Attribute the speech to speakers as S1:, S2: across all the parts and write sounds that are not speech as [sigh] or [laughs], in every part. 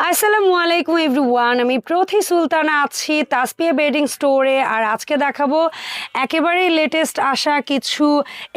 S1: আসসালামু আলাইকুম এভরিওয়ান, আমি প্রথি সুলতানা আছি তাসপিয়া বেডিং স্টোরে আর আজকে দেখাবো একেবারেই লেটেস্ট আসা কিছু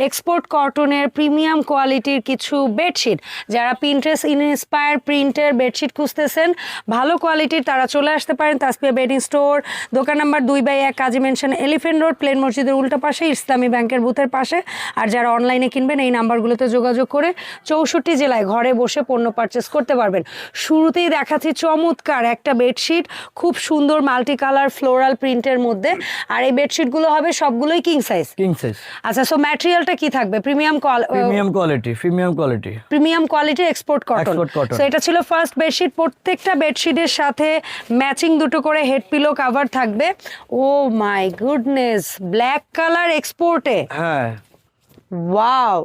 S1: এক্সপোর্ট কটনের প্রিমিয়াম কোয়ালিটির কিছু বেডশিট যারা প্রিন্টেস ইনস্পায়ার প্রিন্টের বেডশিট খুঁজতেছেন, ভালো কোয়ালিটির তারা চলে আসতে পারেন তাসপিয়া বেডিং স্টোর। দোকান নাম্বার দুই বাই এক, Kazi mansion Elephant Road plain মসজিদের উল্টো পাশে, ইসলামী ব্যাংকের বুথের পাশে। আর যারা অনলাইনে কিনবেন, এই নাম্বারগুলোতে যোগাযোগ করে চৌষট্টি জেলায় ঘরে বসে পণ্য পারচেস করতে পারবেন। শুরুতেই দেখাচ্ছি চমৎকার একটা বেডশিট খুব সুন্দর মাল্টি কালার ফ্লোরাল প্রিন্টের মধ্যে। আর এই বেডশিটগুলো হবে সবগুলোই কিং সাইজ
S2: কিং সাইজ
S1: আচ্ছা সো ম্যাটেরিয়ালটা কি থাকবে? Premium
S2: premium quality premium quality
S1: premium quality export cotton so এটা ছিল ফার্স্ট বেডশিট প্রত্যেকটা বেডশিটের সাথে ম্যাচিং দুটো করে হেড পিলো কভার থাকবে। Oh my goodness black colour এক্সপোর্টে
S2: হ্যাঁ।
S1: ওয়াও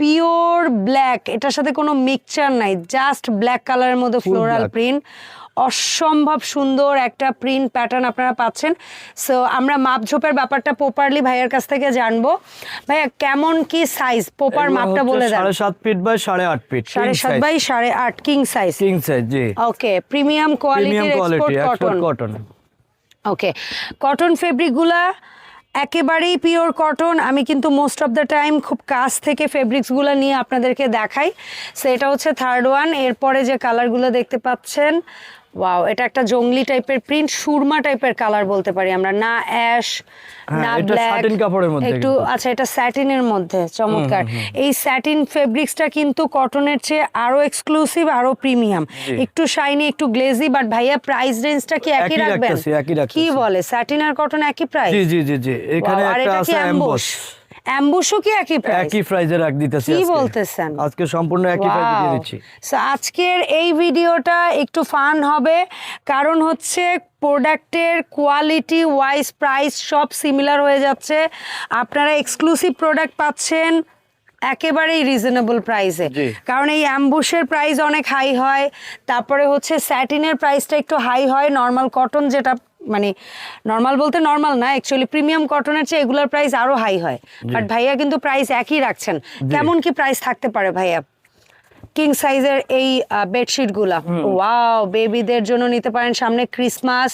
S1: পিওর ব্ল্যাক এটার সাথে কোনো মিক্সচার নাই জাস্ট ব্ল্যাক কালারের মধ্যে ফ্লোরাল প্রিন্ট অসম্ভব সুন্দর একটা প্রিন্ট প্যাটার্ন আপনারা পাচ্ছেন। সো আমরা মাপঝোপের ব্যাপারটা প্রপারলি ভাইয়ের কাছ থেকে জানব। ভাইয়া কেমন কি সাইজ প্রপার মাপটা বলে দেন।
S2: সাত ফিট বাই সাড়ে আট ফিট
S1: সাড়ে সাত বাই সাড়ে আট কিং সাইজ
S2: কিং সাইজ জি।
S1: ওকে প্রিমিয়াম কোয়ালিটির
S2: quality
S1: export cotton okay cotton ফেব্রিকগুলা একেবারেই পিওর কটন আমি কিন্তু মোস্ট অফ দ্য টাইম খুব কাছ থেকে ফেব্রিক্সগুলো নিয়ে আপনাদেরকে দেখাই। সেটা হচ্ছে থার্ড ওয়ান এরপরে যে কালারগুলো দেখতে পাচ্ছেন ওয়াও এটা একটা জংলি টাইপের প্রিন্ট সুরমা টাইপের কালার বলতে পারি আমরা। না অ্যাশ না
S2: এটা
S1: ব্ল্যাক
S2: কাপড়ের মধ্যে
S1: একটু আচ্ছা এটা স্যাটিনের মধ্যে চমৎকার। এই স্যাটিন ফেব্রিক্সটা কিন্তু কটনের চেয়ে আরও এক্সক্লুসিভ আরও প্রিমিয়াম একটু শাইনি একটু গ্লেজি বাট ভাইয়া প্রাইস রেঞ্জটা কি একই রাখবেন? কি বলে স্যাটিন আর কটন একই প্রাইস
S2: জি জি জি জি। এখানে একটা আছে অ্যাম্বস
S1: অ্যাম্বুশও কি একই প্রাইস
S2: একই প্রাইজে রাখ দিতেছি
S1: কি বলতেছেন?
S2: আজকে সম্পূর্ণ একই প্রাইজে দিয়ে দিচ্ছি।
S1: সো আজকের এই ভিডিওটা একটু ফান হবে। কারণ হচ্ছে প্রোডাক্টের কোয়ালিটি ওয়াইজ প্রাইস সব সিমিলার হয়ে যাচ্ছে। আপনারা এক্সক্লুসিভ প্রোডাক্ট পাচ্ছেন একেবারেই রিজনেবল প্রাইসে কারণ এই অ্যাম্বুশের প্রাইস অনেক হাই হয়। তারপরে হচ্ছে স্যাটিনের প্রাইসটা একটু হাই হয়। নর্মাল কটন যেটা মানে নর্মাল বলতে নর্মাল না অ্যাকচুয়ালি প্রিমিয়াম কটনের চেয়ে এগুলোর প্রাইস আরও হাই হয়। বাট ভাইয়া কিন্তু প্রাইস একই রাখছেন। কেমন কি প্রাইস থাকতে পারে ভাইয়া? কিং সাইজের এই বেডশিটগুলা ওয়াও বেবিদের জন্য নিতে পারেন সামনে ক্রিসমাস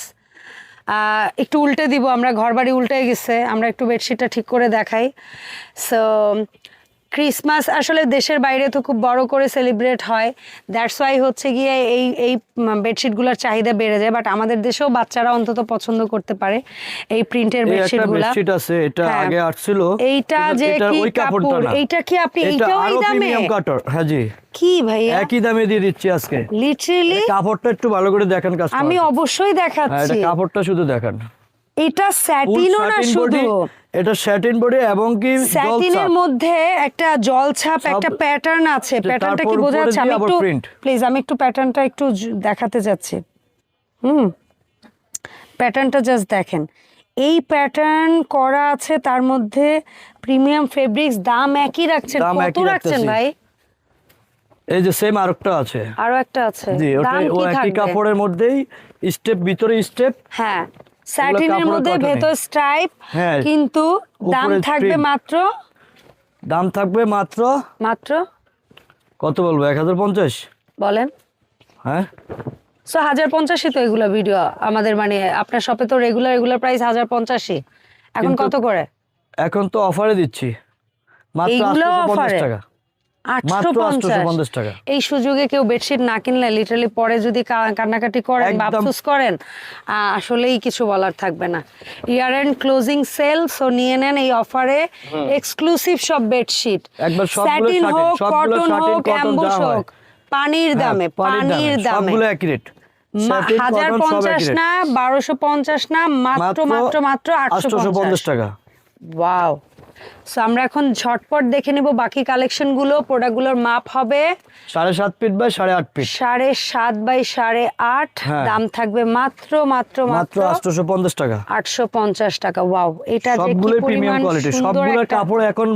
S1: একটু উল্টে দিব আমরা ঘর বাড়ি উল্টে গেছে আমরা একটু বেডশিটটা ঠিক করে দেখাই। সো ক্রিসমাস আসলে দেশের বাইরে তো খুব বড় করে সেলিব্রেট হয়। দ্যাটস ওয়াই হচ্ছে গিয়ে এই এই বেডশিটগুলোর চাহিদা বেড়ে যায় বাট আমাদের দেশেও বাচ্চারা অন্তত পছন্দ করতে পারে এই প্রিন্টের বেডশিটগুলা
S2: বেডশিট আছে এটা
S1: হ্যাঁ।
S2: আগে আসছিল
S1: এইটা যে কি কাপড় এইটা কি আপনি এইটাও এই দামে?
S2: হ্যাঁ জি।
S1: কি ভাইয়া?
S2: একই দামে দিয়ে দিচ্ছি আজকে।
S1: লিটারেলি
S2: কাপড়টা একটু ভালো করে দেখেন কাজ
S1: আমি অবশ্যই
S2: হ্যাঁ এটা
S1: দেখাচ্ছি।
S2: কাপড়টা শুধু দেখান।
S1: এটা স্যাটিনও না শুধু।
S2: এটা স্যাটিন বডি এবং কি
S1: স্যাটিনের। মধ্যে একটা জলছাপ একটা প্যাটার্ন আছে। প্যাটার্নটা কি বোঝা যাচ্ছে? আমি একটু প্লিজ আমি একটু প্যাটার্নটা একটু দেখাতে যাচ্ছি। হুম। প্যাটার্নটা জাস্ট দেখেন। এই প্যাটার্ন করা আছে তার মধ্যে প্রিমিয়াম ফেব্রিক্স দাম একই রাখছেন। কত রাখছেন ভাই?
S2: এই যে সেম আরেকটা আছে।
S1: আরও একটা আছে।
S2: জি ওটা ও একই কাপড়ের মধ্যেই স্টেপ ভিতরে স্টেপ
S1: হ্যাঁ। স্যাটিনের মধ্যে ভেতর স্ট্রাইপ
S2: হ্যাঁ,
S1: কিন্তু দাম থাকবে মাত্র?
S2: দাম থাকবে মাত্র?
S1: মাত্র?
S2: কত বলব এক হাজার পঞ্চাশ?
S1: বলেন।
S2: হ্যাঁ।
S1: সো হাজার পঞ্চাশই তো এগুলো ভিডিও আমাদের মানে আপনার শপে তো রেগুলার রেগুলার প্রাইস হাজার পঞ্চাশই। এখন কত করে?
S2: এখন তো অফারে দিচ্ছি। মাত্র পঞ্চাশ টাকা। টাকা।
S1: এই সুযোগে কেউ বেডশিট না কিনলে লিটারালি পরে যদি কান্নাকাটি করেন বা। আফসোস করেন আসলেই কিছু বলার থাকবে না। Year end closing sale so নিয়ে নেন এই অফারে এক্সক্লুসিভ সব বেডশিট স্যাটিন হোক কটন হোক অ্যাম্বুশ হোক পানির দামে
S2: হ্যাঁ, পানির
S1: পানির দামে।
S2: সবগুলো একই
S1: হাজার পঞ্চাশ না বারোশো পঞ্চাশ না মাত্র মাত্র মাত্র আটশো পঞ্চাশ।
S2: পঞ্চাশ টাকা।
S1: ওয়াও সো আমরা এখন ঝটপট দেখে নেব বাকি কালেকশনগুলো প্রোডাক্টগুলোর মাপ হবে
S2: সাড়ে সাত ফিট বাই সাড়ে আট ফিট
S1: সাড়ে সাত বাই সাড়ে আট
S2: হ্যাঁ।
S1: দাম থাকবে মাত্র মাত্র
S2: মাত্র আটশোশো পঞ্চাশ টাকা।
S1: আটশো পঞ্চাশ টাকা। ওয়াও এটা যে কি
S2: প্রিমিয়াম কোয়ালিটি
S1: একটা
S2: কাপড় এখন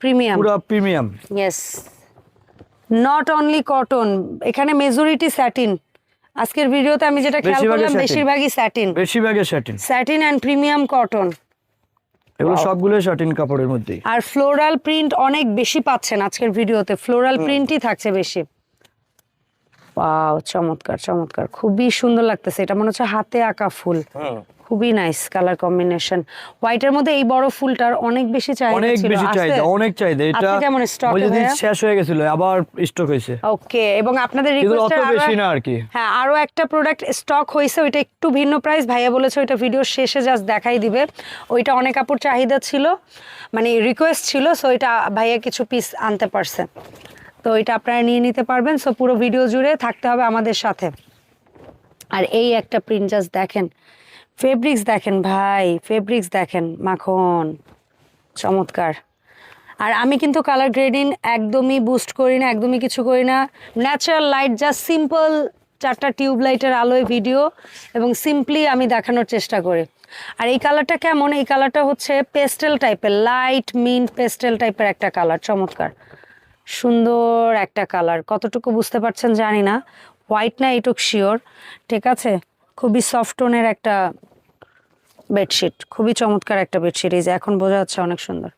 S1: প্রিমিয়াম
S2: পুরো premium
S1: yes not only cotton এখানে মেজরিটি স্যাটিন আজকের ভিডিওতে আমি যেটা খেয়াল
S2: বেশিরভাগই
S1: করলাম বেশিরভাগই স্যাটিন
S2: বেশিরভাগের shirting
S1: satin and premium cotton
S2: এগুলো সবগুলো শার্টিন কাপড়ের মধ্যে
S1: আর ফ্লোরাল প্রিন্ট অনেক বেশি পাচ্ছেন আজকের ভিডিওতে ফ্লোরাল প্রিন্টই থাকছে বেশি। ওয়াও চমৎকার চমৎকার। খুবই সুন্দর লাগতেছে। এটা মনে হচ্ছে হাতে আঁকা ফুল। খুবই নাইস কালার কম্বিনেশন হোয়াইটের মধ্যে এই বড় ফুলটার অনেক বেশি চাহিদা
S2: অনেক বেশি? চাহিদা অনেক চাহিদা। এটা
S1: কেমন স্টক
S2: যেদিন শেষ হয়ে গেছিল আবার স্টক হয়েছে।
S1: ওকে এবং আপনাদের
S2: রিকোয়েস্ট অত বেশি না আর কি।
S1: হ্যাঁ আরও একটা প্রোডাক্ট স্টক হয়েছে ওইটা একটু ভিন্ন প্রাইস ভাইয়া বলেছে ওইটা ভিডিও শেষে জাস্ট দেখাই দিবে। ওইটা অনেক কাপড় চাহিদা ছিল মানে রিকোয়েস্ট ছিল সো এটা ভাইয়া কিছু পিস আনতে পারছে। তো এটা আপনারা নিয়ে নিতে পারবেন। সো পুরো ভিডিও জুড়ে থাকতে হবে আমাদের সাথে। আর এই একটা প্রিন্ট জাস্ট দেখেন। ফেব্রিক্স দেখেন ভাই ফেব্রিক্স দেখেন মাখন, চমৎকার। আর আমি কিন্তু কালার গ্রেডিং একদমই বুস্ট করি না, একদমই কিছু করি না। ন্যাচারাল লাইট জাস্ট সিম্পল চারটা টিউব লাইটের আলোয় ভিডিও এবং সিম্পলি আমি দেখানোর চেষ্টা করি। আর এই কালারটা কেমন? এই কালারটা হচ্ছে পেস্টেল টাইপের লাইট মিন্ট পেস্টেল টাইপের একটা কালার চমৎকার। সুন্দর একটা কালার। কতটুকু বুঝতে পারছেন জানি না। হোয়াইট না এইটুক শিওর ঠিক আছে? খুবই সফট টোনের একটা বেডশিট খুবই চমৎকার একটা বেডশিট এই যে এখন বোঝা যাচ্ছে অনেক সুন্দর।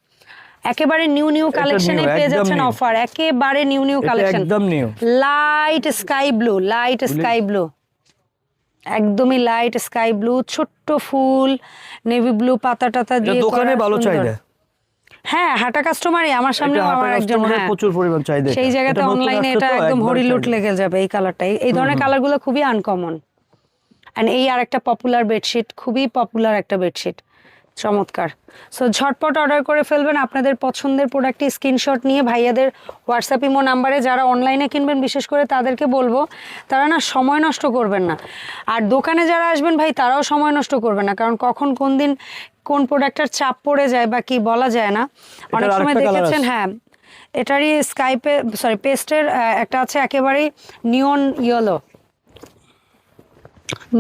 S1: একেবারে নিউ নিউ কালেকশনে পেয়ে যাচ্ছেন অফার একেবারে নিউ নিউ কালেকশন
S2: একদম new
S1: light sky blue light sky blue একদমই লাইট স্কাই ব্লু ছোট্ট ফুল নেভি ব্লু পাতা টাতা দিয়ে
S2: দোকানে ভালো। চাহিদা।
S1: হ্যাঁ হাঁটা কাস্টমারই। আমার সামনে আমার একজন হ্যাঁ
S2: প্রচুর পরিমাণ চাহিদা
S1: সেই জায়গাতে অনলাইনে এটা একদম হরিলুট লেগে যাবে এই কালারটাই এই ধরনের কালারগুলো খুবই আনকমন অ্যান্ড এই আর একটা পপুলার বেডশিট খুবই পপুলার একটা বেডশিট চমৎকার। সো ঝটপট অর্ডার করে ফেলবেন আপনাদের পছন্দের প্রোডাক্টটি স্ক্রিনশট নিয়ে। ভাইয়াদের হোয়াটসঅ্যাপ ইমো নাম্বারে যারা অনলাইনে কিনবেন বিশেষ করে তাদেরকে বলব তারা না সময় নষ্ট করবেন না। আর দোকানে যারা আসবেন ভাই তারাও সময় নষ্ট করবেন না। কারণ কখন কোন দিন কোন প্রোডাক্টের চাপ পড়ে যায় বা কি বলা যায় না। অনেক সময় দেখেছেন হ্যাঁ এটারই স্কাইপে সরি পেস্টের একটা আছে একেবারেই নিয়ন ইয়েলো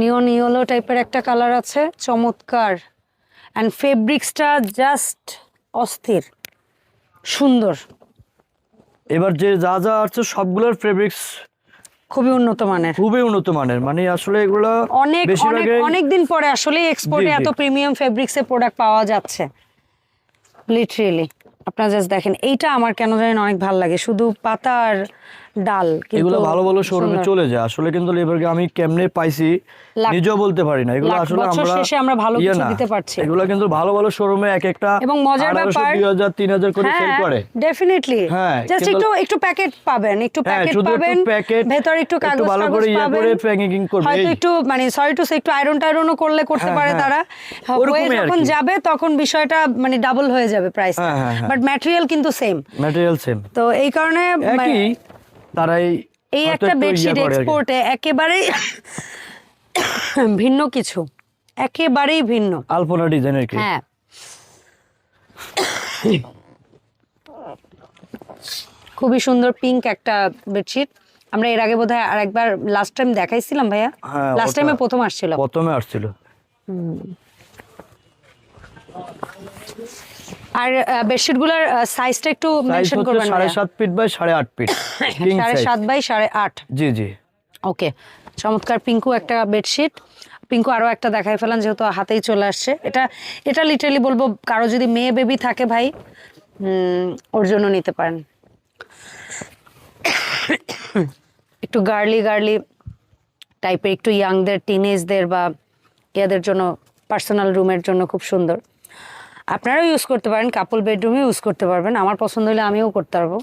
S1: নিয়ন ইয়েলো টাইপের একটা কালার আছে চমৎকার। অ্যান্ড ফেব্রিক্সটা জাস্ট অস্থির সুন্দর।
S2: এবার যে যা যা আছে সবগুলোর ফেব্রিক্স
S1: খুবই উন্নত মানের।
S2: খুবই উন্নত মানের মানে আসলে এগুলো
S1: অনেক অনেক অনেক দিন পরে আসলে এক্সপোর্টে। এত প্রিমিয়াম ফেব্রিক্সের প্রোডাক্ট পাওয়া যাচ্ছে। লিটারেলি আপনারা জাস্ট দেখেন এইটা আমার কেন জানেন অনেক ভালো লাগে। শুধু পাতা আর ডাল
S2: এগুলো ভালো ভালো শোরুমে। চলে যায়। আসলে কিন্তু এবারকে আমি কেমনে পাইছি নিজেও বলতে পারি না। এগুলো আসলে আমরা
S1: শেষে আমরা ভালো
S2: ইয়ে
S1: কিছু দিতে পারছি।
S2: এগুলো কিন্তু ভালো ভালো শোরুমে এক একটা
S1: এবং মজার ব্যাপার-
S2: দুই হাজার তিন হাজার করে সেল
S1: হ্যাঁ
S2: করে।
S1: ডেফিনেটলি
S2: হ্যাঁ,
S1: জাস্ট একটু একটু প্যাকেট পাবেন একটু প্যাকেট পাবেন ভেতরে একটু কাগজ
S2: ভালো করে ইয়া করে packaging করবে,
S1: হয়তো একটু মানে সরি টু সে একটু আয়রন টাইরনও করলে করতে
S2: হ্যাঁ,
S1: পারে। তারা। হয়ে যখন যাবে তখন বিষয়টা মানে ডাবল হয়ে যাবে
S2: হ্যাঁ।
S1: বাট ম্যাটেরিয়াল কিন্তু সেম
S2: ম্যাটেরিয়াল সেম
S1: তো এই কারণে
S2: তারাই
S1: এই একটা বেডশিট। এক্সপোর্টে একেবারেই ভিন্ন কিছু। একেবারেই ভিন্ন।
S2: আলপনা ডিজাইনের কি?
S1: হ্যাঁ। খুবই সুন্দর পিঙ্ক একটা বেডশিট। আমরা এর আগে বোধহয় আরেকবার লাস্ট টাইম দেখাইছিলাম ভাইয়া।
S2: হ্যাঁ,
S1: লাস্ট টাইমে প্রথম আসছিল।
S2: প্রথমে আসছিল।
S1: আর বেডশিটগুলার সাইজটা একটু মেনশন করবেন
S2: সাড়ে। সাত ফিট বাই সাড়ে আট ফিট কিং [coughs]
S1: সাড়ে
S2: সাইজ
S1: সাত বাই সাড়ে আট।
S2: জি জি।
S1: ওকে চমৎকার পিঙ্কু একটা বেডশিট পিঙ্কু আরও একটা দেখাই ফেলান যেহেতু হাতেই চলে আসছে। এটা এটা লিটারালি বলব কারও যদি মেয়ে বেবি থাকে ভাই ওর জন্য নিতে পারেন। [coughs] একটু গার্লি গার্লি টাইপের একটু ইয়াংদের টিনেজদের বা ইয়াদের জন্য পার্সোনাল রুমের জন্য খুব সুন্দর। আপনারাও ইউজ করতে পারেন কাপল বেডরুমে ইউজ করতে পারবেন। আমার পছন্দ হলে আমিও করতে পারব।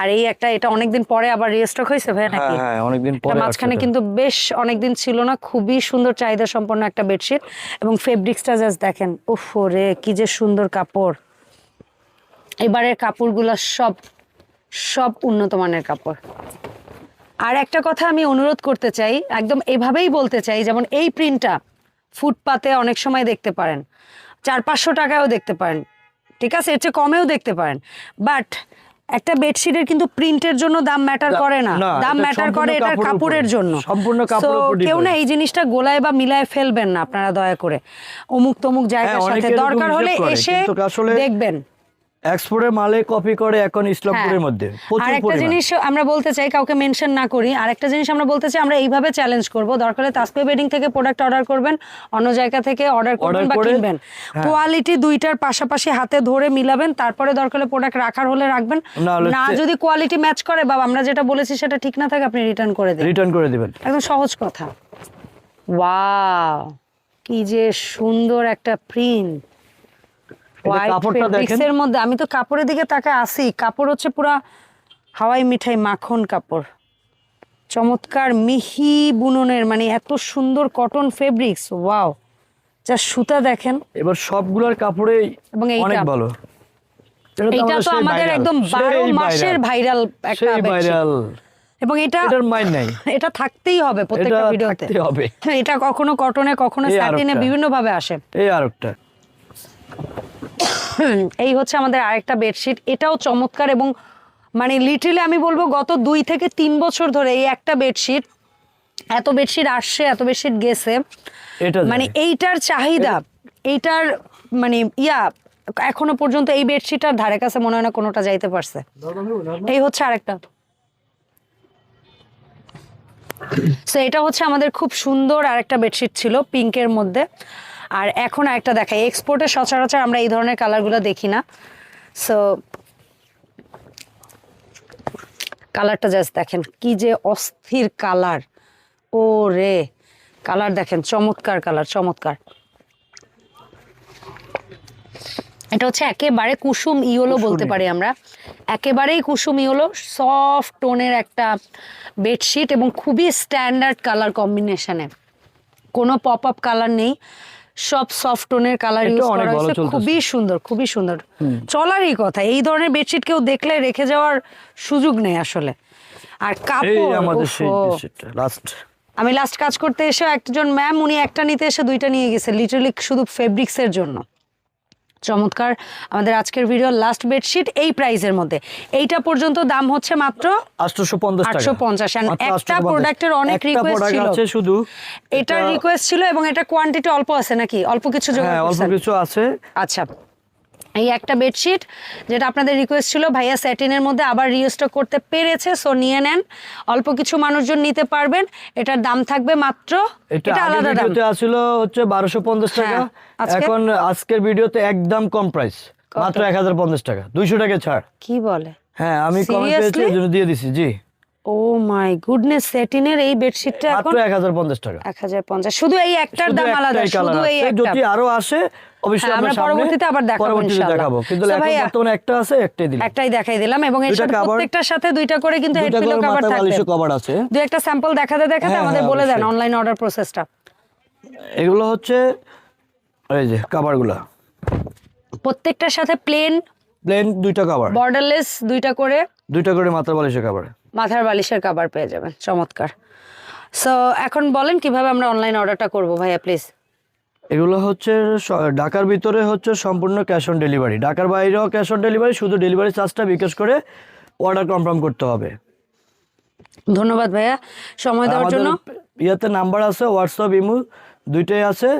S1: আর এই একটা এটা অনেকদিন পরে আবার রিস্টক হয়েছে ভাই
S2: হ্যাঁ
S1: নাকি?
S2: হ্যাঁ অনেকদিন
S1: এটা
S2: পরে
S1: মাঝখানে কিন্তু বেশ অনেকদিন ছিল না খুবই সুন্দর চাহিদা সম্পন্ন একটা বেডশিট এবং ফেব্রিক্সটা জাস্ট দেখেন উফ রে কি যে সুন্দর কাপড়। এবারের কাপড়গুলো সব সব উন্নত মানের কাপড়। আর একটা কথা আমি অনুরোধ করতে চাই একদম এভাবেই বলতে চাই যেমন এই প্রিন্টটা ফুটপাতে অনেক সময় দেখতে পারেন। চার পাঁচশো টাকায়ও দেখতে পারেন। ঠিক আছে? এর চেয়ে কমেও দেখতে পারেন। বাট একটা বেডশিটের কিন্তু প্রিন্টের জন্য দাম ম্যাটার করে না। দাম ম্যাটার করে এটার
S2: কাপড়ের
S1: জন্য।
S2: সম্পূর্ণ
S1: কেউ না এই জিনিসটা গোলায় বা মিলায় ফেলবেন না আপনারা দয়া করে। অমুক তমুক জায়গার
S2: হ্যাঁ,
S1: সাথে দরকার হলে এসে দেখবেন।
S2: এক্সপোর্টের মালে কপি করে এখন ইসলামপুরের
S1: হ্যাঁ।
S2: মধ্যে
S1: আর একটা জিনিস আমরা বলতে চাই কাউকে মেনশন না করি আর একটা জিনিস আমরা বলতে চাই আমরা এইভাবে চ্যালেঞ্জ করব। দরকার হলে তাসপি বেডিং থেকে প্রোডাক্ট অর্ডার করবেন অন্য জায়গা থেকে অর্ডার করবেন বা কিনবেন।
S2: হ্যাঁ।
S1: কোয়ালিটি দুইটার পাশাপাশি হাতে ধরে মিলাবেন তারপরে দরকার হলে প্রোডাক্ট রাখার হলে রাখবেন।
S2: না
S1: যদি কোয়ালিটি ম্যাচ করে বা আমরা যেটা বলেছি সেটা ঠিক না থাকে আপনি রিটার্ন করে দিন।
S2: রিটার্ন করে দিবেন।
S1: একদম সহজ কথা। ওয়াও কি যে সুন্দর একটা প্রিন্ট
S2: কাপড়টা দেখেন।
S1: এর মধ্যে আমি তো কাপড়ের দিকে তাকে আসি কাপড় হচ্ছে পুরা হাওয়াই মিঠাই মাখন কাপড়। চমৎকার মিহি বুননের মানে এত সুন্দর কটন ফেব্রিক্স ওয়াও যা সুতা দেখেন।
S2: এবার সবগুলোর কাপড়ে
S1: এবং?
S2: অনেক ভালো। এটা
S1: তো আমাদের একদম
S2: সেই
S1: বারো মাসের ভাইরাল একটা
S2: ভাইরাল
S1: এবং এটা
S2: এটার মাইন নাই। [laughs]
S1: এটা থাকতেই হবে প্রত্যেকটা
S2: এটা
S1: ভিডিওতে।
S2: থাকতে হবে।
S1: এটা কখনো কটনে কখনো স্যাটিনে বিভিন্ন ভাবে আসে।
S2: এই আরেকটা [coughs]
S1: এই হচ্ছে আমাদের আরেকটা বেডশিট এটাও চমৎকার এবং মানে লিটারালি আমি বলব গত দুই থেকে তিন বছর ধরে এই একটা বেডশিট এত বেডশিট আসছে এত বেডশিট গেছে। মানে এইটার চাহিদা এইটার মানে ইয়া এখনও পর্যন্ত এই বেডশিটার ধারে কাছে মনে হয় না কোনোটা যাইতে পারছে। এই হচ্ছে আরেকটা। সো এটা হচ্ছে আমাদের খুব সুন্দর আরেকটা বেডশিট ছিল পিঙ্কের মধ্যে। আর এখন একটা দেখাই। এক্সপোর্টে সচরাচর আমরা এই ধরনের কালারগুলো দেখি না। সো কালারটা জাস্ট দেখেন কি যে অস্থির কালার ও রে কালার দেখেন চমৎকার কালার চমৎকার। এটা হচ্ছে একেবারে কুসুম ইয়োলো বলতে পারি আমরা। একেবারেই কুসুম ইয়োলো সফট টোনের একটা বেডশিট এবং খুবই স্ট্যান্ডার্ড কালার কম্বিনেশনে কোনো পপ আপ কালার নেই। সব সফট টোনের কালার ইউজ করা হয়েছে। খুবই সুন্দর খুবই সুন্দর। চলারই কথা এই ধরনের বেডশিট কেউ দেখলে রেখে যাওয়ার সুযোগ নেই আসলে। আর কাপড়
S2: আমাদের সেই লাস্ট
S1: আমি লাস্ট কাজ করতে এসে একজন ম্যাম উনি একটা নিতে এসে দুইটা নিয়ে গেছে লিটারলি শুধু ফেব্রিক্সের জন্য। চমৎকার। আমাদের আজকের ভিডিও লাস্ট বেডশিট এই প্রাইজের মধ্যে। এইটা পর্যন্ত দাম হচ্ছে মাত্র
S2: আটশোশো পঞ্চাশ টাকা।
S1: 850 and একটা
S2: 850
S1: এর অনেক
S2: রিকোয়েস্ট
S1: ছিল।
S2: শুধু। এটা-
S1: রিকোয়েস্ট ছিল এবং এটা কোয়ান্টিটি অল্প আছে নাকি? অল্প কিছু জোগাড়
S2: হ্যাঁ অল্প কিছু আছে।
S1: আচ্ছা। এই একটা বেডশিট যেটা আপনাদের রিকোয়েস্ট ছিল ভাইয়া স্যাটিনের মধ্যে আবার রিস্টক করতে পেরেছে সো নিয়ে নেন। অল্প কিছু মানুষজন নিতে পারবেন এটার দাম থাকবে মাত্র
S2: এটা
S1: এটা আলাদা দাম।
S2: ভিডিওতে আসছিল হচ্ছে বারোশো পঞ্চাশ টাকা।
S1: হ্যাঁ, আজকে?
S2: এখন আজকের ভিডিওতে একদম কম প্রাইস মাত্র এক হাজার পঞ্চাশ টাকা দুইশো টাকা ছাড়।
S1: কি বলে?
S2: হ্যাঁ আমি কমে পেয়েছি
S1: Seriously?
S2: এই জন্য দিয়ে দিছি জি।
S1: ও মাই গুডনেস এই বেডশিটটা এখন
S2: মাত্র টাকা।
S1: শুধু এই একটার দাম আলাদা শুধু এই একটা
S2: যদি আরও আসে অবশ্যই
S1: হ্যাঁ,
S2: আমরা
S1: আমরা পরবর্তীতে আবার দেখাবো
S2: পরবর্তীতে
S1: ইনশাআল্লাহ।
S2: দেখাবো। কিন্তু এখন বর্তমানে একটা আছে একটাই দিলাম।
S1: একটাই দেখাই দিলাম এবং এর সাথে প্রত্যেকটার সাথে দুইটা করে কিন্তু হেড পিলো কভার থাকবে।
S2: কভার আছে।
S1: দুই একটা স্যাম্পল দেখাতে দেখাতে
S2: হ্যাঁ,
S1: আমাদের
S2: হ্যাঁ,
S1: বলে দেন অনলাইন অর্ডার প্রসেসটা
S2: এগুলো হচ্ছে এই যে কাভারগুলো
S1: প্রত্যেকটার সাথে প্লেন
S2: প্লেন দুইটা কাভার
S1: বর্ডারলেস দুইটা করে।
S2: দুইটা করে মাথা বালিশের কাভার
S1: মাথার বালিশের কাবার পেয়ে যাবেন চমৎকার। সো এখন বলেন কীভাবে আমরা অনলাইন অর্ডারটা করব ভাইয়া প্লিজ
S2: এগুলো হচ্ছে ঢাকার ভিতরে হচ্ছে সম্পূর্ণ ক্যাশ অন ডেলিভারি ঢাকার বাইরেও ক্যাশ অন ডেলিভারি শুধু ডেলিভারি চার্জটা বিকাশ করে অর্ডার কনফার্ম করতে হবে।
S1: ধন্যবাদ ভাইয়া। সময় দেওয়ার জন্য।
S2: ইয়াতে নাম্বার আছে হোয়াটসঅ্যাপ ইমো দুইটাই আছে।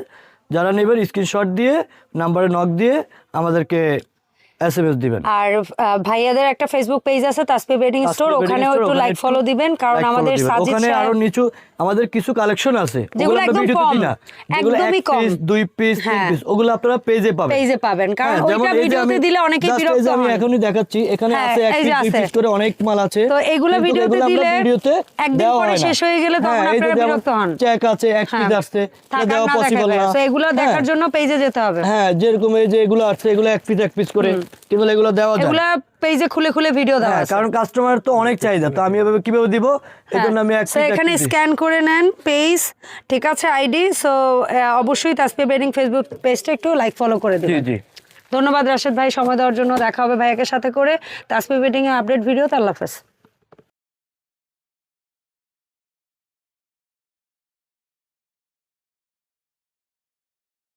S2: যারা নেবেন স্ক্রিনশট দিয়ে নাম্বারে নক দিয়ে আমাদেরকে এস এম দিবেন।
S1: আর ভাইয়াদের একটা ফেসবুক পেজ আছে তাসপি বেডিং স্টোর ওখানেও একটু লাইক ফলো দিবেন কারণ আমাদের। সাজিদ
S2: ওখানে আরও নিচু আমাদের কিছু কালেকশন আছে।
S1: যেগুলো একদম কম, একদমই কম।
S2: পিস দুই পিস তিন
S1: হ্যাঁ।
S2: পিস ওগুলো আপনারা পেজে পাবেন।
S1: পেজে পাবেন কারণ
S2: হ্যাঁ,
S1: ওইটা ভিডিওতে দিলে অনেকেই বিরক্ত
S2: যে আমি এখনই দেখাচ্ছি এখানে
S1: হ্যাঁ,
S2: আছে এক পিস দুই পিস করে অনেক মাল আছে।
S1: তো এগুলো ভিডিওতে দিলে
S2: ভিডিওতে
S1: একদিন পরে শেষ হয়ে গেলে তখন
S2: হ্যাঁ,
S1: আপনারা বিরক্ত হন।
S2: চেক আছে এক পিস
S1: হ্যাঁ,
S2: আসছে দেওয়া পসিবল না।
S1: So এগুলো
S2: হ্যাঁ।
S1: দেখার জন্য পেজে যেতে হবে।
S2: হ্যাঁ যেরকম এই যে এগুলো আছে এগুলো এক পিস এক পিস করে কিন্তু এগুলো দেওয়া যায়?
S1: এগুলা পেজে খুলে খুলে ভিডিও দেওয়া
S2: হ্যাঁ
S1: আছে।
S2: কারণ কাস্টমার তো অনেক চাহিদা তো আমি এভাবে কীভাবে দিব? এজন্য আমি এক
S1: So
S2: piece এক
S1: এখানে স্ক্যান করে নেন পেজ ঠিক আছে আইডি সো অবশ্যই তাসপি বেডিং ফেসবুক পেজটা একটু লাইক ফলো করে
S2: জি
S1: দিবেন।
S2: জি।
S1: ধন্যবাদ রাশেদ ভাই সময় দেওয়ার জন্য দেখা হবে ভাইয়াকে সাথে করে তাসপি বেডিং এ আপডেট ভিডিও আল্লাহ হাফেজ।